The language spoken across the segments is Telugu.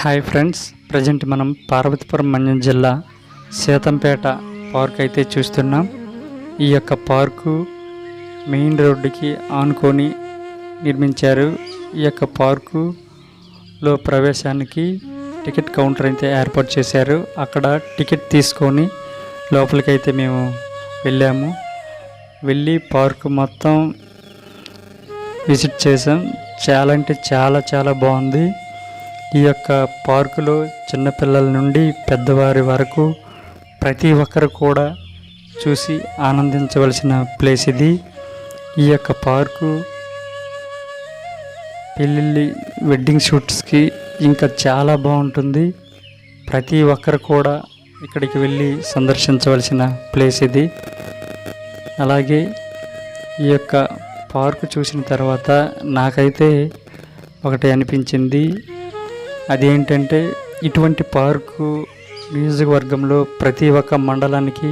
హాయ్ ఫ్రెండ్స్ ప్రజెంట్ మనం పార్వతీపురం మన్యం జిల్లా సీతంపేట పార్క్ అయితే చూస్తున్నాం. ఈ యొక్క పార్కు మెయిన్ రోడ్డుకి ఆనుకొని నిర్మించారు. ఈ యొక్క పార్కులో ప్రవేశానికి టికెట్ కౌంటర్ అయితే ఏర్పాటు చేశారు. అక్కడ టికెట్ తీసుకొని లోపలికైతే మేము వెళ్ళాము. వెళ్ళి పార్క్ మొత్తం విజిట్ చేసాం. చాలా అంటే చాలా చాలా బాగుంది. ఈ యొక్క పార్కులో చిన్నపిల్లల నుండి పెద్దవారి వరకు ప్రతి ఒక్కరు కూడా చూసి ఆనందించవలసిన ప్లేస్ ఇది. ఈ యొక్క పార్కు పెళ్ళిళ్ళి వెడ్డింగ్ షూట్స్కి ఇంకా చాలా బాగుంటుంది. ప్రతి ఒక్కరు కూడా ఇక్కడికి వెళ్ళి సందర్శించవలసిన ప్లేస్ ఇది. అలాగే ఈ యొక్క పార్కు చూసిన తర్వాత నాకైతే ఒకటి అనిపించింది. అదేంటంటే ఇటువంటి పార్కు నియోజకవర్గంలో ప్రతి ఒక్క మండలానికి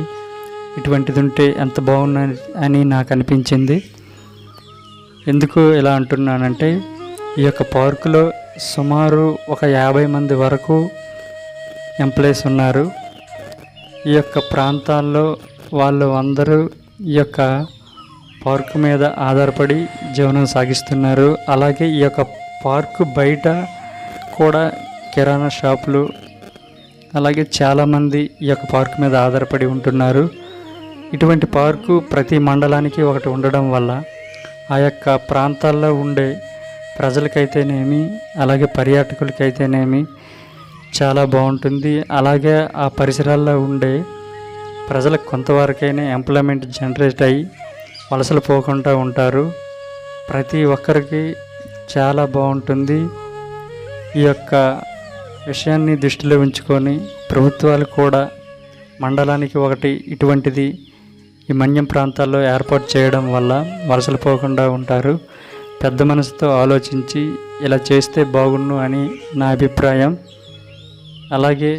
ఇటువంటిది ఉంటే ఎంత బాగున్నది అని నాకు అనిపించింది. ఎందుకు ఇలా అంటున్నానంటే ఈ యొక్క పార్కులో సుమారు ఒక యాభై మంది వరకు ఎంప్లాయీస్ ఉన్నారు. ఈ యొక్క ప్రాంతాల్లో వాళ్ళు అందరూ ఈ యొక్క పార్కు మీద ఆధారపడి జీవనం సాగిస్తున్నారు. అలాగే ఈ యొక్క పార్కు బయట కూడా కిరాణా షాపులు అలాగే చాలామంది ఈ యొక్క పార్కు మీద ఆధారపడి ఉంటున్నారు. ఇటువంటి పార్కు ప్రతి మండలానికి ఒకటి ఉండడం వల్ల ఆ యొక్క ప్రాంతాల్లో ఉండే ప్రజలకైతేనేమి అలాగే పర్యాటకులకైతేనేమి చాలా బాగుంటుంది. అలాగే ఆ పరిసరాల్లో ఉండే ప్రజలకు కొంతవరకైనా ఎంప్లాయ్మెంట్ జనరేట్ అయ్యి వలసలు పోకుండా ఉంటారు. ప్రతి ఒక్కరికి చాలా బాగుంటుంది. ఈ యొక్క విషయాన్ని దృష్టిలో ఉంచుకొని ప్రభుత్వాలు కూడా మండలానికి ఒకటి ఇటువంటిది ఈ మన్యం ప్రాంతాల్లో ఏర్పాటు చేయడం వల్ల వలసలు పోకుండా ఉంటారు. పెద్ద మనసుతో ఆలోచించి ఇలా చేస్తే బాగుండు అని నా అభిప్రాయం. అలాగే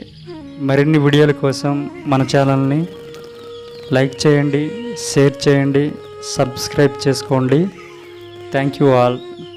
మరిన్ని వీడియోల కోసం మన ఛానల్ని లైక్ చేయండి షేర్ చేయండి సబ్స్క్రైబ్ చేసుకోండి. Thank you all.